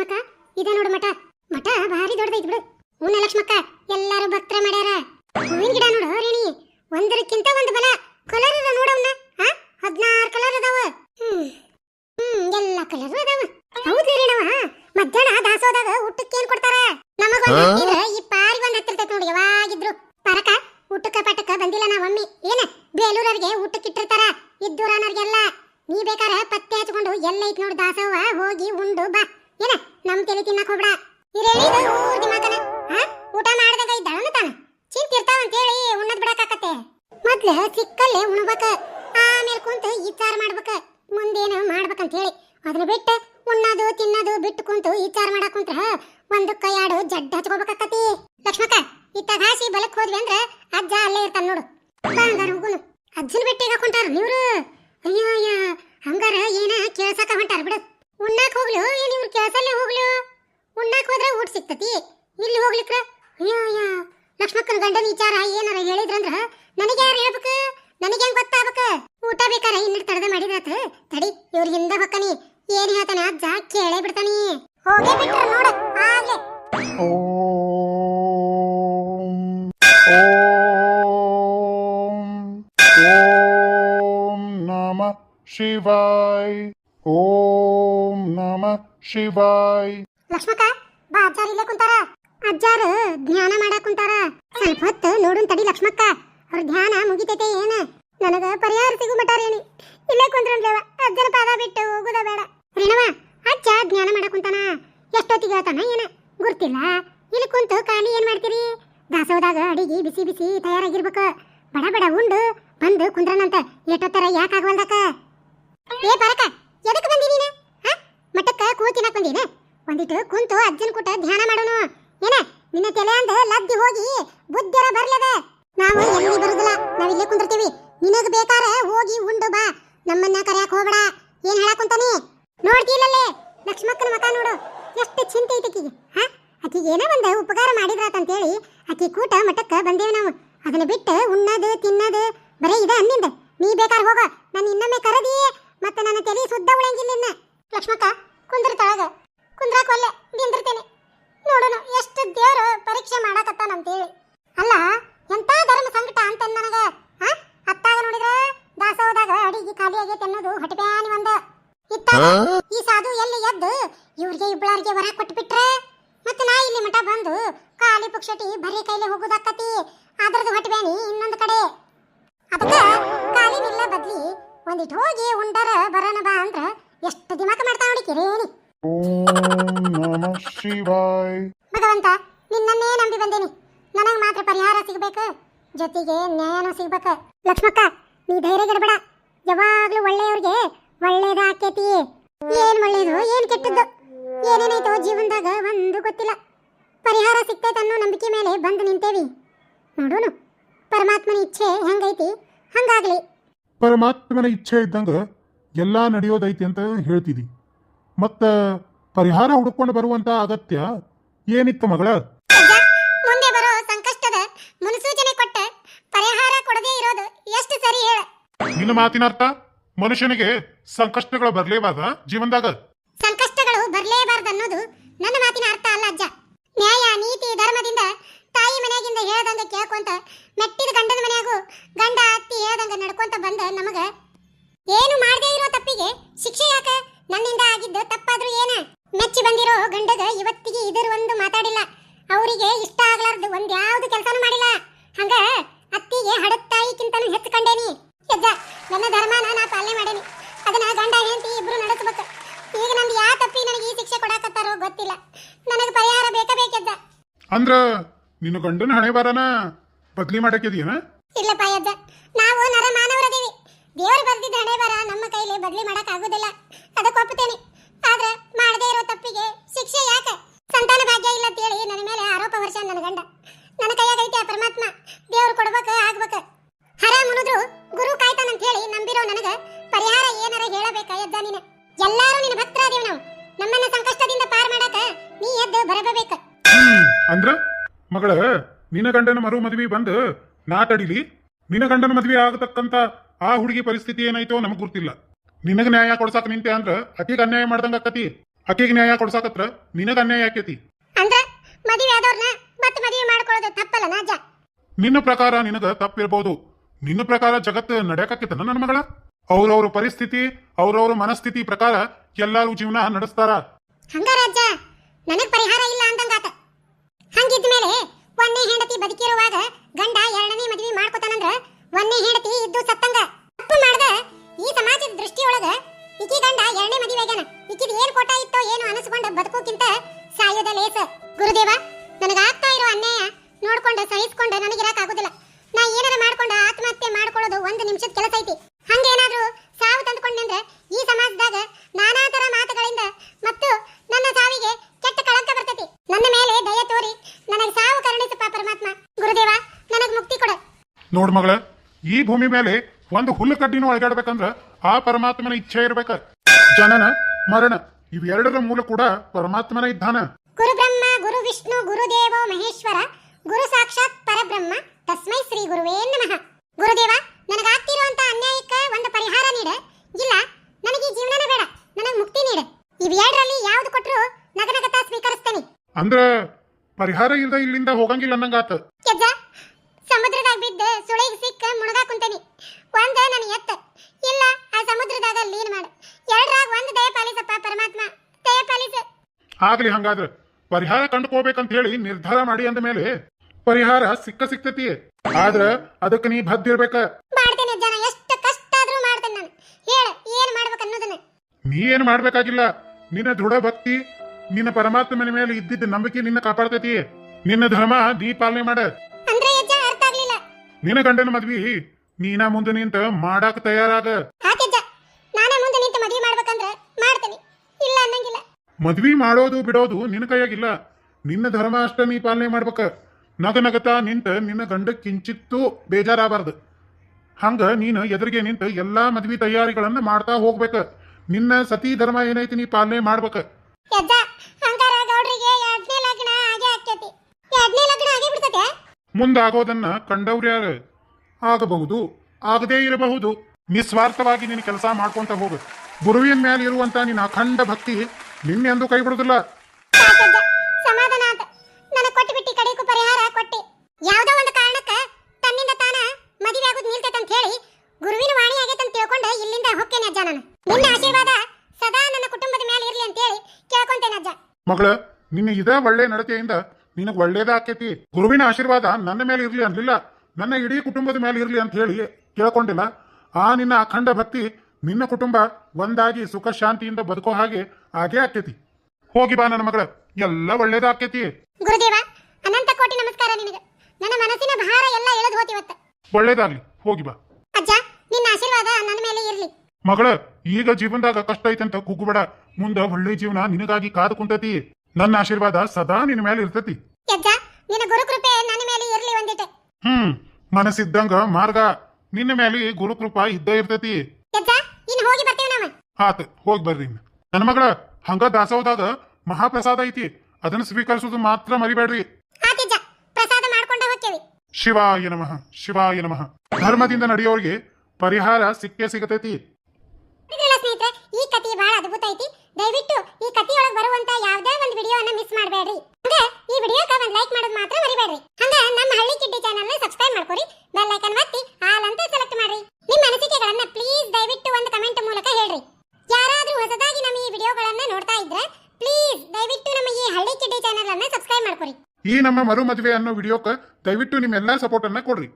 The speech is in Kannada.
ಲಕ್ಷ್ಮಕ್ಕ? ಇದ ನೋಡು ಮಠ. ಮಠ ಭಾರಿ ದೊಡ್ಡದೈತಿ ಬಿಡು. ಉಣ್ಣ ಲಕ್ಷ್ಮಕ್ಕ ಎಲ್ಲಾರು ಭಕ್ತರ ಮಾಡ್ಯಾರ. ಹೂವಿನ ಗಿಡ ನೋಡು ರೇಣಿ. ಒಂದರಕ್ಕಿಂತ ಒಂದು ಬಲ. ಕಲರ್ ಅದ ನೋಡವ್ನ ಹಾ ಹದಿನಾರು ಕಲರ್ ಅದಾವ. ಹ್ಮ್. ಹ್ಮ್ ಎಲ್ಲ ಕಲರ್ ಅದಾವ. ಹೌದು ರೇಣವ ಮಧ್ಯಾಹ್ನ ದಾಸೋದಾಗ ಊಟಕ್ಕೆ ಏನ್ ಕೊಡ್ತಾರ? ನಮಗ? ಈ ಪಾರಿಗೆ ಒಂದ್ ಹತ್ತಿರ್ತೈತಿ ನೋಡಿ ಯಾವಾಗಿದ್ರು. ಪರಕ ಊಟಕ್ಕ ಪಟಕ್ಕ ಬಂದಿಲ್ಲ ನಾ ಒಮ್ಮಿ. ಏನ? ಬೇಲೂರವ್ರಿಗೆ ಊಟಕ್ಕೆ ಇಟ್ಟಿರ್ತಾರ ಇದ್ದೂರನವ್ರಿಗೆಲ್ಲ ನೀ ಬೇಕಾರ ಪತ್ತೆ ಹಚ್ಕೊಂಡು ಎಲ್ಲ ಐತ್ ನೋಡು ದಾಸವ್ವ ಹೋಗಿ ಉಂಡು ಬಾ. ಏನ? ನಮ್ ತಲೆ ತಿನ್ನಕ್ ಹೋಗ್ಬೇಡ. ಇರೇಳಿ ಊರ್ ಮಾತನ ಊಟ ಮಾಡ್ದಾಗ ಇದ್ದಾಳ ತಾನ. ಅಂತ ಹೇಳಿ ಉಣ್ಣದ್ ಬಿಡಕಾಕತ್ತೆ ಮೊದ್ಲ ಸಿಕ್ಕಲ್ಲೇ ಉಣ್ಬೇಕ. ಆಮೇಲೆ ಕುಂತ ವಿಚಾರ ಮಾಡ್ಬೇಕ. ಮುಂದೇನು ಮಾಡ್ಬೇಕಂತ ಹೇಳಿ ಅದನ್ನ ಬಿಟ್ಟು ಉಣ್ಣೋದು, ತಿನ್ನೋದು, ಬಿಟ್ಟು ಕುಂತು ವಿಚಾರ ಮಾಡಕ್ ಕುಂತ್ರ ಒಂದಕ್ಕ ಎರಡು ಜಡ್ಡ ಹಚ್ಕೋಬೇಕಾಕತಿ ಲಕ್ಷ್ಮಕ್ಕ ಇತ್ತಾಗ ಹಾಸಿ ಬಲಕ್ ಹೋದ್ವಿ ಅಂದ್ರ ಅಜ್ಜ ಅಲ್ಲೇ ಇರ್ತಾನ ನೋಡು. ಬಂಗಾರ ಹೋಗುನು ಅಜ್ಜನ ಬೆಟ್ಟಿಗೆ ಹಾಕೊಂಟಾರ ಅಯ್ಯೋ ಅಯ್ಯ ಹಂಗಾರ ಏನ ಕೇಳ್ಸಕ ಹೊಂಟಾರ ಬಿಡು. ಉಣ್ಣಾಕ್ ಹೋಗ್ಲು? ಏನು ಇವ್ರ ಕೆಲಸಲ್ಲೇ ಹೋಗ್ಲು? ಉಣ್ಣಾಕ್ ಹೋದ್ರೆ ಊಟ ಸಿಗ್ತತಿ. ಇಲ್ಲಿ ಹೋಗ್ಲಿಕ್ರ ಅಯ್ಯೋ ಅಯ್ಯೋ. ಲಕ್ಷ್ಮಕ್ಕನ ಗಂಡನ ವಿಚಾರ ಏನಾರ ಹೇಳಿದ್ರಂದ್ರ ನನಗೆ ಯಾರು ಹೇಳ್ಬೇಕು? ನನಗೆ ಹೆಂಗ್ ಗೊತ್ತಾಗ್ಬೇಕ? ಊಟ ಬೇಕಾರ ಇನ್ನಿಟ್ ತಡದ ಮಾಡಿದ್ರಾತ ತಡಿ, ಇವ್ರ ಹಿಂದೆ ಹೊಕ್ಕನಿ. ಏನ್ ಹೇಳ್ತಾನೆ ಅಜ್ಜ ಕೇಳೇ ಬಿಡ್ತಾನಿ. ಹೋಗೇ ಬಿಟ್ರ ನೋಡ, ಆಗ್ಲೇ. ಓಂ ಓಂ ನಮ ಶಿವಾಯ. ಓಂ ನಮ ಶಿವಾಯ. ಲಕ್ಷ್ಮಕ್ಕ, ಬಾ ಅಜ್ಜಾರ ಇಲ್ಲೇ ಕುಂತಾರ. ಅಜ್ಜಾರು ಧ್ಯಾನ ಮಾಡಕ್ ಕುಂತಾರ. ಸ್ವಲ್ಪ ಹೊತ್ತು ನೋಡುನ್ ತಡಿ ಲಕ್ಷ್ಮಕ್ಕ. ಅವ್ರ ಧ್ಯಾನ ಮುಗಿತೈತೆ ಏನ? ನನಗ ಪರಿಹಾರ ಸಿಗು ಮಟಾರೇನಿ ಇಲ್ಲೇ ಕುಂದ್ರನ್ಲೇವ ಅಜ್ಜನ ಪಾದ ಬಿಟ್ಟು ಹೋಗುದ ಬೇಡ. ರೇಣವ ಅಜ್ಜ ಧ್ಯಾನ ಮಾಡಕ್ ಕುಂತಾನ. ಎಷ್ಟೊತ್ತಿಗೆ ಹೇಳ್ತಾನ ಏನ? ಗುರ್ತಿಲ್ಲ. ಇಲ್ಲಿ ಕುಂತು ಕಾಣಿ ಏನ್ ಮಾಡ್ತೀರಿ? ದಾಸೋದಾಗ ಅಡಿಗೆ ಬಿಸಿ ಬಿಸಿ ತಯಾರಾಗಿರ್ಬೇಕು. ಬಡ ಬಡ ಉಂಡು ಬಂದು ಕುಂದ್ರನಂತ. ಎಷ್ಟೊತ್ತರ ಯಾಕೆ ಏ ಪರಕ ಎದಕ್ಕೆ ಬಂದಿ ನೀನು? ಹಾ? ಮಟ್ಟಕ್ಕ ಕೂತಿನಕ್ ಬಂದೀನ? ಒಂದಿಟ್ಟು ಕುಂತು ಅಜ್ಜನ್ ಕೂಟ ಧ್ಯಾನ ಮಾಡೋನು. ಏನ? ನಿನ್ನ ತಲೆ ಅಂದ ಲದ್ದಿ ಹೋಗಿ ಬುದ್ಧರ ಬರ್ಲದ? ನಾವು ಎಲ್ಲಿ ಬರುದಿಲ್ಲ, ನಾವು ಇಲ್ಲೇ ಕುಂದಿರ್ತೀವಿ. ನಿನಗ್ ಬೇಕಾರ ಹೋಗಿ ಉಂಡು ಬಾ. ನಮ್ಮನ್ನ ಕರೆಯಕ್ ಹೋಗ್ಬೇಡ. ಏನ್ ಹೇಳಕ್ ಕುಂತಾನಿ? ನೋಡ್ತಿಲ್ಲಲ್ಲೇ ಲಕ್ಷ್ಮಕ್ಕನ ಮಕ ನೋಡು. ಎಷ್ಟು ಚಿಂತೆ ಐತಿ ಆಕಿಗೆ. ಹಾ? ಆಕಿಗೆ ಏನೋ ಒಂದು ಉಪಕಾರ ಮಾಡಿದ್ರಾತಂತೇಳಿ ಆಕಿ ಕೂಟ ಮಠಕ್ಕ ಬಂದೇವಿ ನಾವು. ಅದನ್ನ ಬಿಟ್ಟು ಉಣ್ಣದು, ತಿನ್ನದು, ಬರೇ ಇದೆ ಅನ್ನಿಂದ ನೀ ಬೇಕಾದ್ರೆ ಹೋಗೋ. ನಾನು ಇನ್ನೊಮ್ಮೆ ಕರದಿ ಮತ್ತೆ ನನ್ನ ತಲೆ ಸುದ್ದ ಉಳಂಗಿಲ್ಲ ಇನ್ನ. ಲಕ್ಷ್ಮಕ್ಕ ಕುಂದ್ರ ತಳಗ ಕುಂದ್ರಾಕ ಒಲ್ಲೆ ನಿಂದಿರ್ತೇನೆ ನೋಡೋಣ ಎಷ್ಟು ದೇವ್ರು ಪರೀಕ್ಷೆ ಮಾಡಾಕತ್ತಾನಂತೇಳಿ. ಅಲ್ಲ ಎಂತ ಧರ್ಮ ಸಂಕಟ ಅಂತ ನನಗ? ಹಾ ಅತ್ತಾಗ ನೋಡಿದ್ರ ದಾಸೋದಾಗ ಅಡಿಗೆ ಖಾಲಿ ಆಗೈತೆ ಅನ್ನೋದು ಹಟಬ್ಯಾನಿ ಒಂದ. ಇತ್ತ ಈ ಸಾಧು ಎಲ್ಲಿ ಎದ್ದು ಇವ್ರಿಗೆ ಇಬ್ಬಳಾರಿಗೆ ವರ ಕೊಟ್ಬಿಟ್ರೆ? ಮತ್ತೆ ನಾ ಇಲ್ಲಿ ಮಠ ಬಂದು ಖಾಲಿ ಪುಕ್ಷಟಿ ಬರೀ ಕೈಲಿ ಹೋಗುದಾಕತಿ? ಅದ್ರದ್ದು ಹಟಬ್ಯಾನಿ ಇನ್ನೊಂದು ಕಡೆ. ಅದಕ್ಕ ಖಾಲಿ ನಿಲ್ಲ ಬದ್ಲಿ ಒಂದಿಟ್ಟು ಹೋಗಿ ಉಂಡರ ಬರೋಣ ಬಾ ಅಂದ್ರ ಎಷ್ಟು ದಿಮಕ ಮಾಡ್ತಾ ನೋಡಿ ಕಿರೇನಿ ಓಂ ನಮ ಶಿವಾಯ. ಭಗವಂತ ನಿನ್ನನ್ನೇ ನಂಬಿ ಬಂದೇನಿ. ನನಗೆ ಮಾತ್ರ ಪರಿಹಾರ ಸಿಗಬೇಕು ಜೊತೆಗೆ ನ್ಯಾಯನೂ ಸಿಗಬೇಕು. ಲಕ್ಷ್ಮಕ್ಕ ನೀ ಧೈರ್ಯ ಗೆಡಬೇಡ ಯಾವಾಗಲೂ ಒಳ್ಳೆಯವ್ರಿಗೆ ಒಳ್ಳೇದಾಕೇತಿ ಏನ್ ಒಳ್ಳೇದು ಏನ್ ಕೆಟ್ಟದ್ದು? ಏನೇನೈತೋ ಜೀವನದಾಗ ಒಂದು ಗೊತ್ತಿಲ್ಲ. ಪರಿಹಾರ ಸಿಗ್ತೈತೆ ಅನ್ನೋ ನಂಬಿಕೆ ಮೇಲೆ ಬಂದು ನಿಂತೇವಿ. ನೋಡೋಣ ಪರಮಾತ್ಮನ ಇಚ್ಛೆ ಹೆಂಗೈತಿ? ಹಂಗಾಗ್ಲಿ ಪರಮಾತ್ಮನ ಇಚ್ಛೆ ಇದ್ದಂಗೆ ಎಲ್ಲ ನಡೆಯೋದೈತಿ ಅಂತ ಹೇಳ್ತಿದಿ. ಮತ್ತ ಪರಿಹಾರ ಹುಡ್ಕೊಂಡು ಬರುವಂತ ಅಗತ್ಯ ಏನಿತ್ತು ಮಗಳ? ಅಜ್ಜ, ಮುಂದೆ ಬರೋ ಸಂಕಷ್ಟದ ಮುನ್ಸೂಚನೆ ಕೊಟ್ಟ ಪರಿಹಾರ ಕೊಡದೇ ಇರೋದು ಎಷ್ಟು ಸರಿ ಹೇಳ. ನಿನ್ನ ಮಾತಿನ ಅರ್ಥ? ಮನುಷ್ಯನಿಗೆ ಸಂಕಷ್ಟಗಳು ಬರ್ಲೇಬಾರ್ದ ಜೀವನದಾಗ? ಸಂಕಷ್ಟಗಳು ಬರಲೇಬಾರ್ದು ಅನ್ನೋದು ನನ್ನ ಮಾತಿನ ಅರ್ಥ ಅಲ್ಲ ಅಜ್ಜ. ನ್ಯಾಯ ನೀತಿ ಧರ್ಮದಿಂದ ತಾಯಿ ಮನೆಯಾಗಿಂದ ಹೇಳ್ದಂಗೆ ಕೇಳ್ಕೊಂತ ಮೆಟ್ಟಿದ ಗಂಡನ ಮನೆಯಾಗೂ ಗಂಡ ಅತ್ತಿ ಹೇಳ್ದಂಗೆ ನಡ್ಕೊಂತ ಬಂದ ನಮಗೆ. ಏನು ಮಾಡದೇ ಇರೋ ತಪ್ಪಿಗೆ? ಶಿಕ್ಷೆ ಯಾಕೆ? ನನ್ನಿಂದ ಆಗಿದ್ದು ತಪ್ಪಾದ್ರೂ ಏನ? ಮೆಚ್ಚಿ ಬಂದಿರೋ ಗಂಡಗ ಇವತ್ತಿಗೆ ಇದರ ಒಂದು ಮಾತಾಡಿಲ್ಲ. ಅವರಿಗೆ ಇಷ್ಟ ಆಗ್ಲಾರ್ದು ಒಂದ್ ಯಾವ್ದು ಕೆಲಸನೂ ಮಾಡಿಲ್ಲ. ಹಂಗ ಅತ್ತಿಗೆ ಹಡದ ತಾಯಿಕ್ಕಿಂತನೂ ಹೆಚ್ಚು ಕಂಡೇನಿ ಹೆಜ್ಜ ನನ್ನ ಧರ್ಮನ ನಾ ಪಾಲನೆ ಮಾಡೇನಿ. ಅದನ್ನ ಗಂಡ, ಹೆಂಡತಿ ಇಬ್ರು ನಡೆಸಬೇಕು. ಈಗ ನಮ್ದು ಯಾವ ತಪ್ಪಿ ನನಗೆ ಈ ಶಿಕ್ಷೆ ಕೊಡಾಕತ್ತಾರೋ ಗೊತ್ತಿಲ್ಲ. ನನಗೆ ಪರಿಹಾರ ಬೇಕೇ ಬೇಕೆಜ್ಜ ಅಂದ್ರ ನಿನ್ನ ಗಂಡನ ಹಣೆ ಬಾರನ? ಬದ್ಲಿ ಮಾಡಕ್ಕಿದೀಯನ? ಇಲ್ಲಪ್ಪ ಅಜ್ಜ. ನಾವು ನರ ಮಾನವರದೇವಿ. ದೇವರು ಬರ್ದಿದ್ದ ಹಣೆ ಬರ ನಮ್ಮ ಕೈಲಿ ಬದಲಿ ಮಾಡಕ್ ಆಗೋದಿಲ್ಲ ಅದಕ್ಕೆ ಒಪ್ಪುತ್ತೇನೆ. ಆದ್ರೆ ಮಾಡದೇ ಇರೋ ತಪ್ಪಿಗೆ ಶಿಕ್ಷೆ ಯಾಕೆ? ಸಂತಾನ ಭಾಗ್ಯ ಇಲ್ಲ ಅಂತ ಹೇಳಿ ನನ್ನ ಮೇಲೆ ಆರೋಪ ವರ್ಷ ನನ್ನ ಗಂಡ. ನನ್ನ ಕೈಯಾಗ ನಿನ್ನ ಗಂಡನ ಮರು ಮದ್ವಿ ಬಂದು ನಾ ತಡಿಲಿ? ನಿನ್ನ ಗಂಡನ ಮದ್ವಿ ಆಗತಕ್ಕಂತ ಆ ಹುಡುಗಿ ಪರಿಸ್ಥಿತಿ ಏನಾಯ್ತೋ ನಮಗ್ ಗೊತ್ತಿಲ್ಲ. ನಿನಗ ನ್ಯಾಯ ಕೊಡ್ಸಾಕ ನಿಂತೆ ಅಂದ್ರ ಅತಿಗೆ ಅನ್ಯಾಯ ಮಾಡ್ದಂಗ ಆಕತಿ. ಅಕ್ಕಿಗೆ ನ್ಯಾಯ ಕೊಡ್ಸಾಕತ್ರ ನಿನಗ ಅನ್ಯಾಯ ಆಕೇತಿ ನಿನ್ನ ಪ್ರಕಾರ ನಿನಗ ತಪ್ಪಿರ್ಬೋದು. ನಿನ್ನ ಪ್ರಕಾರ ಜಗತ್ತು ನಡೆಯಕತ್ತನ ನನ್ನ ಮಗಳ? ಅವ್ರವ್ರ ಪರಿಸ್ಥಿತಿ ಅವ್ರವ್ರ ಮನಸ್ಥಿತಿ ಪ್ರಕಾರ ಎಲ್ಲಾರು ಜೀವನ ನಡೆಸ್ತಾರ. ಹಂಗ ರಾಜ ನನಗ್ ಪರಿಹಾರ ಇಲ್ಲ ಅಂದಂಗಾತ. ಹಂಗಿದ್ದ ಒಂದೇ ಹೆಂಡತಿ ಬದುಕಿರುವಾಗ ಗಂಡ ಎರಡನೇ ಮದುವೆ ಮಾಡ್ಕೊತಾನಂದ್ರ ಒಂದೇ ಹೆಂಡತಿ ಇದ್ದು ಸತ್ತಂಗ. ತಪ್ಪು ಮಾಡ್ದ ಈ ಸಮಾಜದ ದೃಷ್ಟಿಯೊಳಗ ಇಕಿ ಗಂಡ ಎರಡನೇ ಮದುವೆ ಆಗ್ಯಾನ. ಇಕಿದ್ ಏನ್ ಕೋಟ ಇತ್ತೋ ಏನು ಅನಿಸ್ಕೊಂಡ ಬದುಕೋಕ್ಕಿಂತ ಸಾಯೋದ ಲೇಸ. ಗುರುದೇವ ನನಗಾಗ್ತಾ ಇರೋ ಅನ್ಯಾಯ ನೋಡ್ಕೊಂಡು ಸಹಿಸ್ಕೊಂಡು ನನಗಿರಕ್ ಆಗುದಿಲ್ಲ. ನಾ ಏನಾರ ಮಾಡ್ಕೊಂಡು ಆತ್ಮಹತ್ಯೆ ಮಾಡ್ಕೊಳ್ಳೋದು ಒಂದು ನಿಮಿಷದ ಕೆಲಸ ಐತಿ. ಹಂಗೇನಾದ್ರೂ ಸಾವು ತಂದ್ಕೊಂಡ್ರೆ ಈ ಸಮಾಜದಾಗ ನಾನಾ ತರ ಮಾತುಗಳಿಂದ ಮತ್ತು ನನ್ನ ಸಾವಿಗೆ ಕೆಟ್ಟ ಕಳಂಕ ಬರ್ತೈತಿ ನನ್ನ ಮೇಲೆ ದಯ ತೋರಿ ನನಗೆ ಸಾವು ಕರುಣಿಸಪ್ಪ ಪರಮಾತ್ಮ ಗುರುದೇವ ನನಗ್ ಮುಕ್ತಿ ಕೊಡು ನೋಡ್ ಮಗಳ ಈ ಭೂಮಿ ಮೇಲೆ ಒಂದು ಹುಲ್ಲು ಕಡ್ಡಿನೂ ಒಳಗಾಡ್ಬೇಕಂದ್ರ ಆ ಪರಮಾತ್ಮನ ಇಚ್ಛೆ ಇರ್ಬೇಕ. ಜನನ ಮರಣ ಇವೆರಡರ ಮೂಲ ಕೂಡ ಪರಮಾತ್ಮನ ಇದ್ದಾನ. ಗುರು ಬ್ರಹ್ಮ ಗುರು ವಿಷ್ಣು ಗುರುದೇವ ಮಹೇಶ್ವರ ಗುರು ಸಾಕ್ಷಾತ್ ಪರಬ್ರಹ್ಮ ತಸ್ಮೈ ಶ್ರೀ ಗುರುವೇ ನಮಃ. ಗುರುದೇವ ನನಗಾಗ್ತಿರುವಂತ ಅನ್ಯಾಯಕ್ಕೆ ಒಂದು ಪರಿಹಾರ ನೀಡ. ಇಲ್ಲ ನನಗೆ ಜೀವನನೇ ಬೇಡ ನನಗೆ ಮುಕ್ತಿ ನೀಡ. ಇವೆರಡರಲ್ಲಿ ಯಾವ್ದು ಕೊಟ್ಟರು ನಗನಗತ ಸ್ವೀಕರಿಸ್ತೇನೆ. ಅಂದ್ರ ಪರಿಹಾರ ಇಲ್ದ ಇಲ್ಲಿಂದ ಹೋಗಂಗಿಲ್ಲ ಅನ್ನಂಗಾತ. ಸಮುದ್ರದಾಗ ಬಿದ್ದ ಸುಳಿಗೆ ಸಿಕ್ಕ ಮುಳುಗಾಕ್ ಕುಂತೇನಿ. ಒಂದ ನನ್ನ ಎತ್ತ. ಇಲ್ಲ ಆ ಸಮುದ್ರದಾಗ ಲೀನ್ ಮಾಡು. ಎರಡರಾಗ ಒಂದ್ ದಯ ಪಾಲಿಸಪ್ಪ ಪರಮಾತ್ಮ. ದಯ ಪಾಲಿಸ. ಆಗ್ಲಿ ಹಂಗಾದ್ರೆ ಪರಿಹಾರ ಕಂಡುಕೋಬೇಕಂತ ಹೇಳಿ ನಿರ್ಧಾರ ಮಾಡಿ ಅಂದ ಮೇಲೆ ಪರಿಹಾರ ಸಿಕ್ಕ ಸಿಕ್ತತಿ ಆದ್ರ ಅದಕ್ಕೆ ನೀ ಬದ್ದಿರ್ಬೇಕ. ಮಾಡ್ತೇನೆ ಜನ ಎಷ್ಟು ಕಷ್ಟ ಆದ್ರೂ ಮಾಡ್ತೇನೆ ನಾನು. ಹೇಳ ಏನ್ ಮಾಡ್ಬೇಕು ಅನ್ನೋದನ್ನ. ನೀ ಏನ್ ಮಾಡ್ಬೇಕಾಗಿಲ್ಲ? ನಿನ್ನ ದೃಢ ಭಕ್ತಿ ನಿನ್ನ ಪರಮಾತ್ಮನ ಮೇಲೆ ಇದ್ದಿದ್ದ ನಂಬಿಕೆ ನಿನ್ನ ಕಾಪಾಡ್ತೈತಿ ನಿನ್ನ ಧರ್ಮ ನೀ ಪಾಲನೆ ಮಾಡ. ನಿನ್ನ ಗಂಡನ ಮದ್ವಿ ನೀನ ಮುಂದೆ ನಿಂತ ಮಾಡಾಕ ತಯಾರಾಗ ಹಾಕೆಜ್ಜ ನಾನೇ ಮುಂದೆ ನಿಂತು ಮದುವೆ ಮಾಡ್ಬೇಕಂದ್ರೆ ಮಾಡ್ತೇನೆ. ಇಲ್ಲ ಅನ್ನಂಗಿಲ್ಲ. ಮದ್ವಿ ಮಾಡೋದು ಬಿಡೋದು ನಿನ್ನ ಕೈಯಾಗಿಲ್ಲ. ನಿನ್ನ ಧರ್ಮ ಅಷ್ಟ ನೀ ಪಾಲನೆ ಮಾಡ್ಬೇಕ. ನಗ ನಗತಾ ನಿಂತ ನಿನ್ನ ಗಂಡ ಕಿಂಚಿತ್ತೂ ಬೇಜಾರಾಗಬಾರ್ದು. ಹಂಗ ನೀನು ಎದುರಿಗೆ ನಿಂತ ಎಲ್ಲಾ ಮದ್ವಿ ತಯಾರಿಗಳನ್ನ ಮಾಡ್ತಾ ಹೋಗ್ಬೇಕ. ನಿನ್ನ ಸತಿ ಧರ್ಮ ಏನೈತಿ ನೀ ಪಾಲನೆ ಮಾಡ್ಬೇಕ. ಯಜ್ಜ ಮುಂದಾಗೋದನ್ನ ಕಂಡವ್ರ್ಯಾರ ಆಗಬಹುದು. ಆಗದೇ ಇರಬಹುದು. ನಿಸ್ವಾರ್ಥವಾಗಿ ನಿನ್ನ ಕೆಲಸ ಮಾಡ್ಕೊಂತ ಹೋಗು. ಗುರುವಿನ ಮೇಲೆ ಇರುವಂತ ನಿನ್ನ ಅಖಂಡ ಭಕ್ತಿ ನಿನ್ನೆಂದು ಕೈ ಬಿಡುದಿಲ್ಲ ಸಮಾಧಾನ ಆತ. ನನಗೆ ಕೊಟ್ಟು ಬಿಟ್ಟು ಕಡೆಗೂ ಪರಿಹಾರ ಕೊಟ್ಟಿ. ಯಾವುದೋ ಒಂದು ಕಾರಣಕ್ಕೆ ತನ್ನಿಂದ ತಾನ ಮದುವೆ ಆಗೋದು ನಿಲ್ತೈತೆ ಅಂತ ಹೇಳಿ ಗುರುವಿನ ವಾಣಿ ಆಗೈತೆ ಅಂತ ತಿಳ್ಕೊಂಡು ಇಲ್ಲಿಂದ ಹೋಗ್ತೇನೆ ಅಜ್ಜ ನಾನು. ನಿನ್ನ ಆಶೀರ್ವಾದ ಸದಾ ನನ್ನ ಕುಟುಂಬದ ಮೇಲೆ ಇರಲಿ ಅಂತ ಹೇಳಿ ಕೇಳ್ಕೊಂತೇನೆ ಅಜ್ಜ. ಮಗಳ ನಿನ್ನ ಇದೇ ಒಳ್ಳೆ ನಡತೆಯಿಂದ ನಿನಗೆ ಒಳ್ಳೇದ ಆಕೇತಿ? ಗುರುವಿನ ಆಶೀರ್ವಾದ ನನ್ನ ಮೇಲೆ ಇರ್ಲಿ ಅನ್ಲಿಲ್ಲ. ನನ್ನ ಇಡೀ ಕುಟುಂಬದ ಮೇಲೆ ಇರ್ಲಿ ಅಂತ ಹೇಳಿ ಕೇಳ್ಕೊಂಡಿಲ್ಲ. ಆ ನಿನ್ನ ಅಖಂಡ ಭಕ್ತಿ ನಿನ್ನ ಕುಟುಂಬ ಒಂದಾಗಿ ಸುಖ ಶಾಂತಿಯಿಂದ ಬದುಕೋ ಹಾಗೆ ಆಗೇ ಆಕೇತಿ. ಹೋಗಿ ಬಾ ನನ್ನ ಮಗಳ. ಎಲ್ಲ ಒಳ್ಳೇದ ಆಕೇತಿ. ಗುರುದೇವ ಅನಂತ ಕೋಟಿ ನಮಸ್ಕಾರ ನಿನಗೆ. ನನ್ನ ಮನಸ್ಸಿನ ಭಾರ ಎಲ್ಲ ಎಳೆದು ಒಳ್ಳೇದಾಗ್ಲಿ. ಹೋಗಿ ಬಾ. ಅಜ್ಜ ನಿನ್ನ ಆಶೀರ್ವಾದ ನನ್ನ ಮೇಲೆ ಇರ್ಲಿ. ಮಗಳ ಈಗ ಜೀವನದಾಗ ಕಷ್ಟ ಐತಂತ ಕುಗ್ಗುಬೇಡ ಮುಂದ ಒಳ್ಳೆ ಜೀವನ ನಿನಗಾಗಿ ಕಾದು ಕುಂತತಿ. ನನ್ನ ಆಶೀರ್ವಾದ ಸದಾ ನಿನ್ನ ಮೇಲೆ ಇರ್ತತಿ. ಅಜ್ಜ ನಿನ್ನ ಗುರುಕೃಪೆ ನನ್ನ ಮೇಲೆ ಇರ್ಲಿ ಹ್ಮ್ ಮನಸ್ಸಿದ್ದಂಗ ಮಾರ್ಗ. ನಿನ್ನ ಮೇಲೆ ಗುರುಕೃಪ ಇದ್ದೇ ಇರ್ತೈತಿ. ಇನ್ನು ಹೋಗಿ ಬರ್ತೇವೆ ನಾವು. ಆತ ಹೋಗಿ ಬರ್ರಿ ಇನ್ನ. ನನ್ನ ಮಗಳ ಹಂಗ ದಾಸೋಹದಾಗ ಮಹಾಪ್ರಸಾದ ಐತಿ. ಅದನ್ನ ಸ್ವೀಕರಿಸೋದು ಮಾತ್ರ ಮರಿಬೇಡ್ರಿ. ಆತಿಜ್ಜ ಪ್ರಸಾದ ಮಾಡ್ಕೊಂಡ ಹೋಗ್ತೇವೆ ಶಿವಾಯ ನಮಃ ಶಿವಾಯ ನಮಃ. ಧರ್ಮದಿಂದ ನಡೆಯೋರಿಗೆ ಪರಿಹಾರ ಸಿಕ್ಕೇ ಸಿಗತೈತಿ. ಇದ್ರಲ್ಲ ಸ್ನೇಹಿತರೆ ಈ ಕಥೆ ಬಹಳ ಅದ್ಭುತ ಐತಿ. ದಯವಿಟ್ಟು ಈ ಕಥೆಯೊಳಗೆ ಬರುವಂತ ಯಾವ್ದೇ ಒಂದು ವಿಡಿಯೋನ ಮಿಸ್ ಮಾಡಬೇಡ್ರಿ. ಈ ವಿಡಿಯೋಕ ಒಂದ್ ಲೈಕ್ ಮಾಡೋದು ಮಾತ್ರ ಮರಿಬೇಡ್ರಿ. ಹಂಗ ನಮ್ಮ ಹಳ್ಳಿ ಕಿಡ್ಡಿ ಚಾನಲ್ನ ಸಬ್ಸ್ಕ್ರೈಬ್ ಮಾಡ್ಕೊರಿ ಬೆಲ್ ಐಕನ್ ಒತ್ತಿ ಆಲ್ ಅಂತ ಸೆಲೆಕ್ಟ್ ಮಾಡ್ರಿ. ನಿಮ್ಮ ಅನಿಸಿಕೆಗಳನ್ನ ಪ್ಲೀಸ್ ದಯವಿಟ್ಟು ಒಂದು ಕಮೆಂಟ್ ಮೂಲಕ ಹೇಳ್ರಿ. ಯಾರಾದ್ರೂ ಹೊಸದಾಗಿ ನಮ್ಮ ಈ ವಿಡಿಯೋಗಳನ್ನ ನೋಡ್ತಾ ಇದ್ರೆ ಪ್ಲೀಸ್ ದಯವಿಟ್ಟು ನಮ್ಮ ಈ ಹಳ್ಳಿ ಕಿಡ್ಡಿ ಚಾನಲ್ ಅನ್ನ ಸಬ್ಸ್ಕ್ರೈಬ್ ಮಾಡ್ಕೊರಿ ಈ ನಮ್ಮ ಮರು ಮದುವೆ ಅನ್ನೋ ವಿಡಿಯೋಕ್ಕೆ ದಯವಿಟ್ಟು ನಿಮ್ಮೆಲ್ಲಾ ಸಪೋರ್ಟ್ ಅನ್ನ ಕೊಡ್ರಿ.